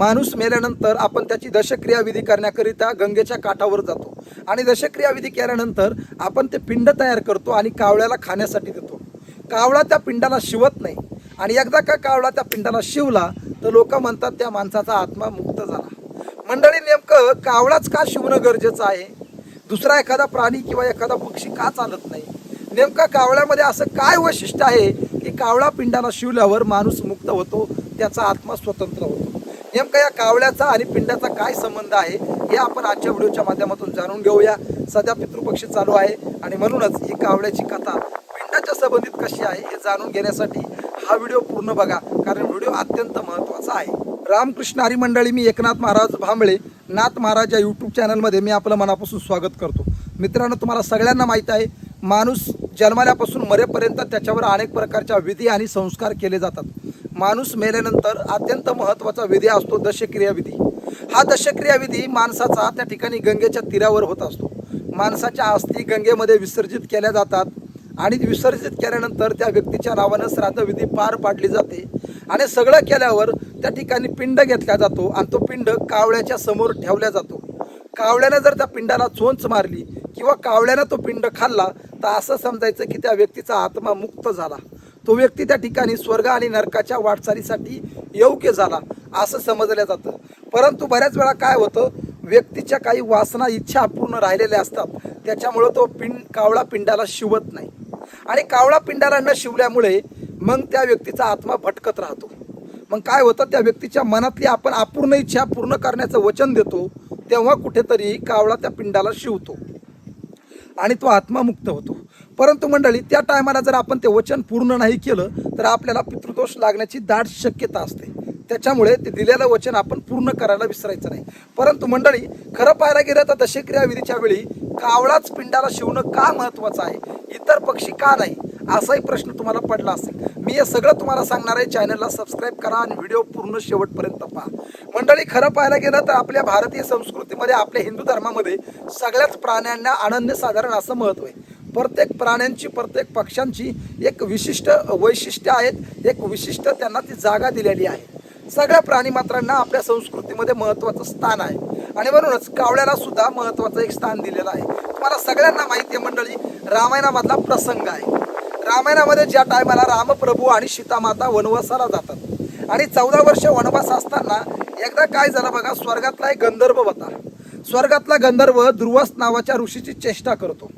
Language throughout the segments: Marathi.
माणूस मेल्यानंतर आपण त्याची दशक्रियाविधी करण्याकरिता गंगेच्या काठावर जातो. आणि दशक्रियाविधी केल्यानंतर आपण ते पिंड तयार करतो आणि कावळ्याला खाण्यासाठी देतो. कावळा त्या पिंडाला शिवत नाही. आणि एकदा का कावळा त्या पिंडाला शिवला तर लोक म्हणतात त्या माणसाचा आत्मा मुक्त झाला. मंडळी नेमकं कावळाच का शिवणं गरजेचं आहे? दुसरा एखादा प्राणी किंवा एखादा पक्षी का चालत नाही? नेमका कावळ्यामध्ये असं काय वैशिष्ट्य आहे की कावळा पिंडाला शिवल्यावर माणूस मुक्त होतो त्याचा आत्मा स्वतंत्र होतो? नेमका या कावळ्याचा आणि पिंडाचा काय संबंध आहे हे आपण आजच्या व्हिडिओच्या माध्यमातून जाणून घेऊया. सध्या पितृपक्षी चालू आहे आणि म्हणूनच ही कावळ्याची कथा पिंडाच्या संबंधित कशी आहे हे जाणून घेण्यासाठी हा व्हिडिओ पूर्ण बघा कारण व्हिडिओ अत्यंत महत्त्वाचा आहे. रामकृष्ण हरी मंडळी मी एकनाथ महाराज भांबळे नाथ महाराज या यूट्यूब चॅनलमध्ये मी आपलं मनापासून स्वागत करतो. मित्रांनो तुम्हाला सगळ्यांना माहीत आहे माणूस जन्माल्यापासून मरेपर्यंत त्याच्यावर अनेक प्रकारच्या विधी आणि संस्कार केले जातात. माणूस मेल्यानंतर अत्यंत महत्त्वाचा विधी असतो दशक्रिया विधी. हा दशक्रिया विधी माणसाचा त्या ठिकाणी गंगेच्या तीरावर होत असतो. माणसाच्या अस्थी गंगेमध्ये विसर्जित केल्या जातात आणि विसर्जित केल्यानंतर त्या व्यक्तीच्या नावानं श्राद्धविधी पार पाडली जाते आणि सगळं केल्यावर त्या ठिकाणी पिंड घेतला जातो आणि तो पिंड कावळ्याच्या समोर ठेवला जातो. कावळ्यानं जर त्या पिंडाला चोंच मारली किंवा कावळ्यानं तो पिंड खाल्ला तर असं समजायचं की त्या व्यक्तीचा आत्मा मुक्त झाला. तो व्यक्ती त्या ठिकाणी स्वर्ग आणि नरकाच्या वाटचालीसाठी योग्य झाला असं समजलं जातं. परंतु बऱ्याच वेळा काय होतं व्यक्तीच्या काही वासना इच्छा अपूर्ण राहिलेल्या असतात. त्याच्यामुळं तो पिंड कावळा पिंडाला शिवत नाही. आणि कावळा पिंडाला न शिवल्यामुळे मग त्या व्यक्तीचा आत्मा भटकत राहतो. मग काय होतं त्या व्यक्तीच्या मनातली आपण अपूर्ण इच्छा पूर्ण करण्याचं वचन देतो तेव्हा कुठेतरी कावळा त्या पिंडाला शिवतो. आणि तो आत्मा मुक्त होतो. परंतु मंडळी त्या टायमाला जर आपण ते वचन पूर्ण नाही केलं तर आपल्याला पितृदोष लागण्याची दाट शक्यता असते. त्याच्यामुळे ते दिलेलं वचन आपण पूर्ण करायला विसरायचं नाही. परंतु मंडळी खरं पाहायला गेलं तर दशक्रिया विधीच्या वेळी कावळाच पिंडाला शिवणं का महत्त्वाचं आहे? इतर पक्षी का नाही? असाही प्रश्न तुम्हाला पडला असेल. मी हे सगळं तुम्हाला सांगणार आहे. चॅनलला सबस्क्राईब करा आणि व्हिडिओ पूर्ण शेवटपर्यंत पहा. मंडळी खरं पाहायला गेलं तर आपल्या भारतीय संस्कृतीमध्ये आपल्या हिंदू धर्मामध्ये सगळ्याच प्राण्यांना अनन्यसाधारण असं महत्त्व आहे. प्रत्येक प्राण्यांची प्रत्येक पक्ष्यांची एक विशिष्ट वैशिष्ट्य आहेत. एक विशिष्ट त्यांना ती जागा दिलेली आहे. सगळ्या प्राणीमात्रांना आपल्या संस्कृतीमध्ये महत्त्वाचं स्थान आहे. आणि म्हणूनच कावळ्याला सुद्धा महत्त्वाचं एक स्थान दिलेलं आहे. तुम्हाला सगळ्यांना माहिती आहे मंडळी रामायणामधला प्रसंग आहे. रामायणामध्ये ज्या टायमाला रामप्रभू आणि सीतामाता वनवासाला जातात आणि चौदा वर्ष वनवास असताना एकदा काय झालं बघा स्वर्गातला एक गंधर्व होता. स्वर्गातला गंधर्व दुर्वास नावाच्या ऋषीची चेष्टा करतो.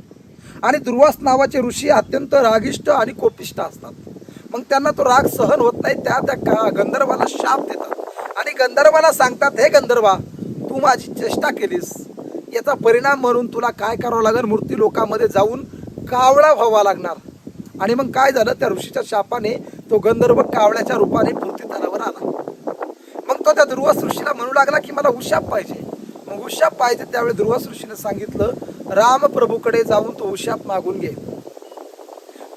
आणि दुर्वास नावाचे ऋषी अत्यंत रागिष्ट आणि कोपिष्ट असतात. मग त्यांना तो राग सहन होत नाही त्या त्या का- गंधर्वाला शाप देतात. आणि गंधर्वाला सांगतात हे गंधर्वा तू माझी चेष्टा केलीस. याचा परिणाम म्हणून तुला काय करावं लागेल? मूर्ती लोकांमध्ये जाऊन कावळा व्हावा लागणार. आणि मग काय झालं? त्या ऋषीच्या शापाने तो गंधर्व कावळ्याच्या रूपाने मूर्ती आला. मग तो त्या ध्रुवस ऋषीला म्हणू लागला की मला उशाप पाहिजे. मग उशाप पाहिजे त्यावेळी ध्रुवस ऋषीने सांगितलं रामप्रभूकडे जाऊन तो उशाप मागून घे.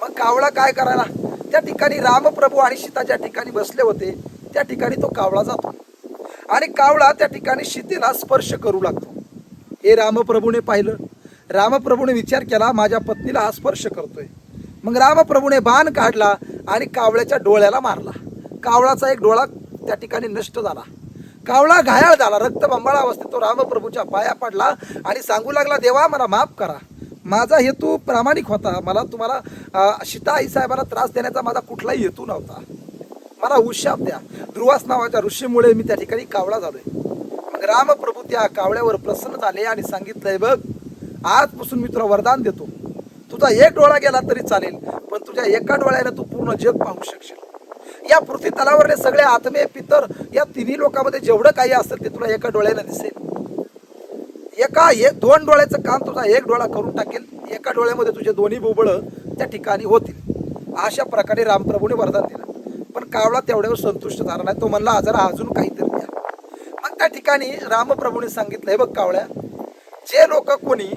मग कावळा काय करायला? त्या ठिकाणी रामप्रभू आणि सीता ज्या ठिकाणी बसले होते त्या ठिकाणी तो कावळा जातो. आणि कावळा त्या ठिकाणी सीतेला स्पर्श करू लागतो. हे रामप्रभूने पाहिलं. रामप्रभूने विचार केला माझ्या पत्नीला हा स्पर्श करतोय. मग रामप्रभूने बाण काढला आणि कावळ्याच्या डोळ्याला मारला. कावळाचा एक डोळा त्या ठिकाणी नष्ट झाला. कावळा घायाळ झाला. रक्तबंबाळ अवस्थेत तो रामप्रभूच्या पाया पडला आणि सांगू लागला देवा मला माफ करा. माझा हेतू प्रामाणिक होता. मला तुम्हाला सीता आई साहेबाला त्रास देण्याचा माझा कुठलाही हेतू नव्हता. मला उशाप द्या. ध्रुवास नावाच्या ऋषीमुळे मी त्या ठिकाणी कावळा झालोय. मग रामप्रभू त्या कावळ्यावर प्रसन्न झाले आणि सांगितलंय बघ आजपासून मी तुला वरदान देतो. तुझा एक डोळा गेला तरी चालेल पण तुझ्या एका डोळ्यानं तू पूर्ण जग पाहू शकशील. या पृथ्वी तलावरले सगळे आत्मे पितर या तिन्ही लोकांमध्ये जेवढं काही असेल ते तुला एका डोळ्यानं दिसेल. एका एक दोन डोळ्याचं काम तुझा एक डोळा करून टाकेल. एका डोळ्यामध्ये तुझे दोन्ही बुबळं त्या ठिकाणी होतील. अशा प्रकारे रामप्रभूने वरदान दिलं. पण कावळा तेवढ्यावर संतुष्ट झाला नाही. तो म्हणला आजार अजून काहीतरी द्या. मग त्या ठिकाणी रामप्रभूने सांगितलं हे बघ कावळ्या जे लोक कोणी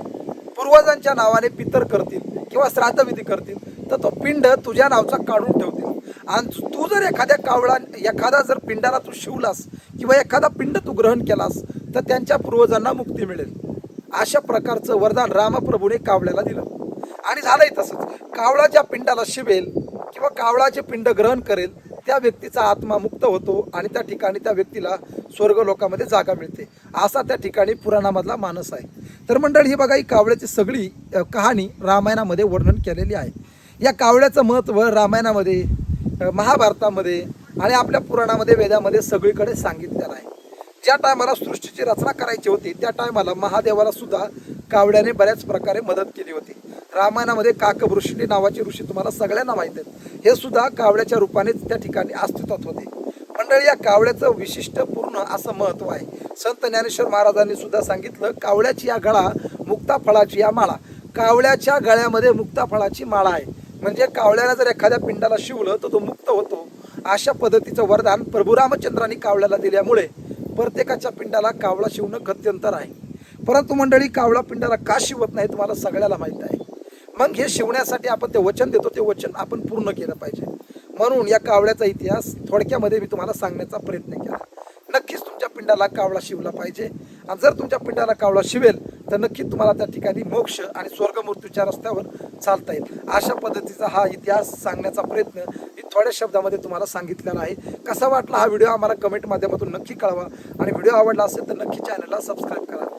पूर्वजांच्या नावाने पितर करतील किंवा श्राद्धविधी करतील तर तो पिंड तुझ्या नावचा काढून ठेवतील. आणि तू जर एखाद्या कावळा एखादा जर पिंडाला तू शिवलास किंवा एखादा पिंड तू ग्रहण केलास तर त्यांच्या पूर्वजांना मुक्ती मिळेल. अशा प्रकारचं वरदान रामप्रभूने कावळ्याला दिलं. आणि झालंय तसंच. कावळा ज्या पिंडाला शिवेल किंवा कावळाचे पिंड ग्रहण करेल त्या व्यक्तीचा आत्मा मुक्त होतो आणि त्या ठिकाणी त्या व्यक्तीला स्वर्ग लोकामध्ये जागा मिळते. असा त्या ठिकाणी पुराणामधला मानस आहे. तर मंडळ ही बघा ही कावळ्याची सगळी कहाणी रामायणामध्ये वर्णन केलेली आहे. या कावळ्याचं महत्त्व रामायणामध्ये महाभारतामध्ये आणि आपल्या पुराणामध्ये वेदामध्ये सगळीकडे सांगितलेलं आहे. ज्या टायमाला सृष्टीची रचना करायची होती त्या टायमाला महादेवाला सुद्धा कावड्याने बऱ्याच प्रकारे मदत केली होती. रामायणामध्ये काकवृष्टी नावाचे ऋषी तुम्हाला सगळ्यांना माहीत आहेत. हे सुद्धा कावड्याच्या रूपानेच त्या ठिकाणी अस्तित्वात होते. मंडळी या कावड्याचं विशिष्ट पूर्ण असं महत्त्व आहे. संत ज्ञानेश्वर महाराजांनी सुद्धा सांगितलं कावड्याची या गळा मुक्ता फळाची या माळा. कावळ्याच्या गळ्यामध्ये मुक्ता फळाची माळा आहे. म्हणजे कावळ्याला जर एखाद्या पिंडाला शिवलं तर तो मुक्त होतो. अशा पद्धतीचं वरदान प्रभू रामचंद्रांनी कावळ्याला दिल्यामुळे प्रत्येकाच्या पिंडाला कावळा शिवणं गत्यंतर आहे. परंतु मंडळी कावळा पिंडाला का शिवत नाही तुम्हाला सगळ्याला माहीत आहे. मग हे शिवण्यासाठी आपण ते वचन देतो ते वचन आपण पूर्ण केलं पाहिजे. म्हणून या कावळ्याचा इतिहास थोडक्यामध्ये मी तुम्हाला सांगण्याचा प्रयत्न केला. नक्कीच तुमच्या पिंडाला कावळा शिवला पाहिजे. आणि जर तुमच्या पिंडाला कावळा शिवेल तर नक्कीच तुम्हाला त्या ठिकाणी मोक्ष आणि स्वर्गमृत्यूच्या रस्त्यावर चालता येईल. अशा पद्धतीचा हा इतिहास सांगण्याचा प्रयत्न मी थोड्या शब्दामध्ये तुम्हाला सांगितलेला आहे. कसा वाटला हा व्हिडिओ? आम्हाला कमेंट माध्यमातून नक्की कळवा. आणि व्हिडिओ आवडला असेल तर नक्की चॅनलला सबस्क्राईब करा.